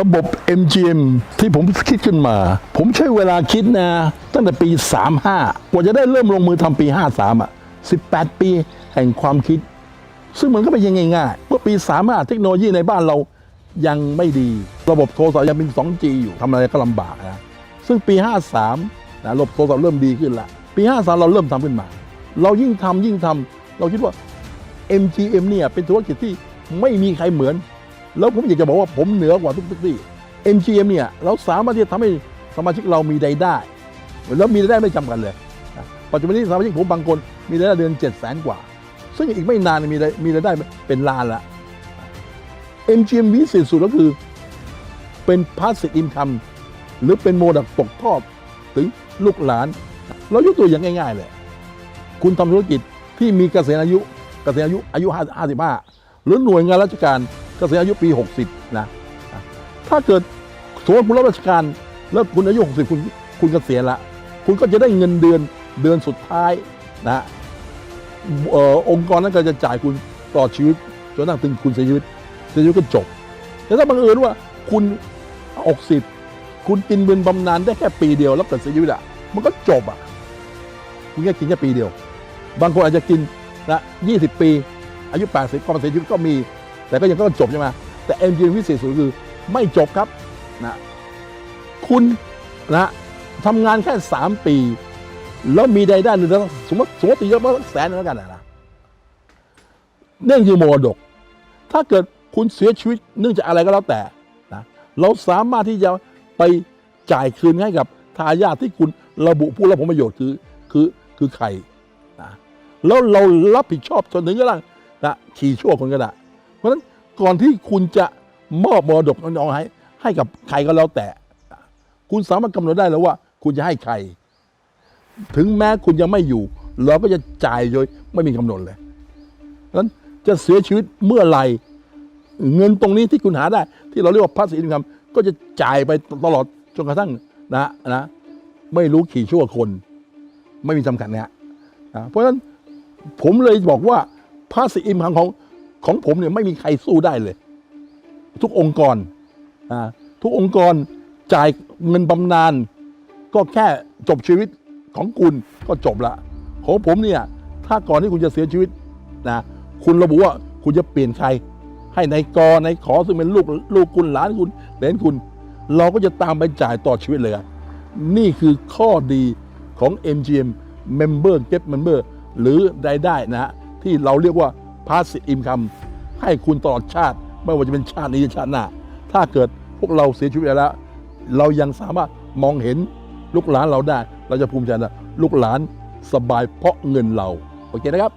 ระบบ MGM ที่ผมคิดขึ้นมา ผมใช้เวลาคิดนะ ตั้งแต่ปี 35 กว่าจะได้เริ่มลงมือทำปี 53 อะ 18 ปีแห่งความคิด ซึ่งมันก็เป็นยังง่ายๆเมื่อปี 35 เทคโนโลยีในบ้านเรายังไม่ดี ระบบโทรศัพท์ยังเป็น 2G อยู่ทำอะไรก็ลำบากนะซึ่งปี 53นะระบบโทรศัพท์เริ่มดีขึ้นละปี 53 เราเริ่มทำขึ้นมา เรายิ่งทำยิ่งทำเราคิดว่า MGM เนี่ยเป็นธุรกิจที่ไม่มีใครเหมือน แล้วผมอยากจะบอกว่าผมเหนือกว่าทุกที่ MGM เนี่ยเราสามารถที่จะทำให้สมาชิกเรามีรายได้ แล้วมีรายได้ไม่จำกัดเลย ปัจจุบันนี้สมาชิกผมบางคนมีรายได้เดือน7 0 0 0 0 กว่า ซึ่งอีกไม่นานมีรายมีรายได้เป็นล้านละ MGM วิเศษสุดก็คือเป็น passive income หรือเป็นโมดักตกทอดถึงลูกหลาน เรายกตัวอย่างง่าย ๆ เลย คุณทำธุรกิจที่มีเกษียณอายุเกษียณอายุอายุ 55 หรือหน่วยงานราชการ เกษียณอายุปี 60 นะ ถ้าเกิดสมมติคุณรับราชการ แล้วคุณอายุ 60 คุณคุณเกษียณละ คุณก็จะได้เงินเดือนเดือนสุดท้ายนะเอ่อองค์กรนั้นก็จะจ่ายคุณตลอดชีวิตจนนั่งถึงคุณเสียชีวิตเสียชีวิตก็จบ แต่ถ้าบังเอิญว่าคุณ 60 คุณกินเงินบำนาญได้แค่ปีเดียว แล้วเกิดเสียชีวิตอะมันก็จบอะคุณแค่กินแค่ปีเดียว บางคนอาจจะกินนะ20 ปี อายุ 80ก็มาเสียชีวิตก็มี แต่ก็ยังต้องจบใช่ไหมแต่ MG วิเศษสุดคือไม่จบครับนะคุณนะทำงานแค่ 3 ปี แล้วมีรายได้เดือนละสมมติสมมติตีเยอะมากแสนนึงแล้วกันนะเนื่องคือมรดก ถ้าเกิดคุณเสียชีวิตเนื่องจากอะไรก็แล้วแต่นะเราสามารถที่จะไปจ่ายคืนให้กับทายาทที่คุณระบุผู้รับผลประโยชน์คือคือคือใครนะแล้วเรารับผิดชอบจนถึงกระทั่งนะขี่ชั่วคนก็ได้ เพราะฉะนั้นก่อนที่คุณจะมอบมรดกน้องให้ให้กับใครก็แล้วแต่ คุณสามารถกำหนดได้แล้วว่า คุณจะให้ใคร ถึงแม้คุณยังไม่อยู่ เราก็จะจ่ายโดยไม่มีกำหนดเลยเพราะนั้นจะเสียชีวิตเมื่อไหร่เงินตรงนี้ที่คุณหาได้ ที่เราเรียกว่าภาษีอินคัมก็จะจ่ายไปตลอดจนกระทั่งนะนะไม่รู้ขี่ชั่วคน ไม่มีจำกัดนะฮะอ่าเพราะฉะนั้นผมเลยบอกว่าภาษีอินคัมของ ของผมเนี่ยไม่มีใครสู้ได้เลย ทุกองค์กรทุกองค์กรจ่ายเงินบำนาญก็แค่จบชีวิตของคุณก็จบละ ของผมเนี่ยถ้าก่อนที่คุณจะเสียชีวิตนะคุณระบุว่าคุณจะเปลี่ยนใคร ให้ในายกในขอซึ่งเป็นลูกลูกคุณหลานคุณเหลนคุณ เราก็จะตามไปจ่ายต่อชีวิตเลยครับนี่คือข้อดีของ MGM Member Get Member หรือรายได้นะฮะที่เราเรียกว่า Passive Income ให้คุณตลอดชาติ ไม่ว่าจะเป็นชาตินี้หรือชาติหน้า ถ้าเกิดพวกเราเสียชีวิตไปแล้ว เรายังสามารถมองเห็นลูกหลานเราได้ เราจะภูมิใจนะลูกหลานสบายเพราะเงินเรา โอเคนะครับ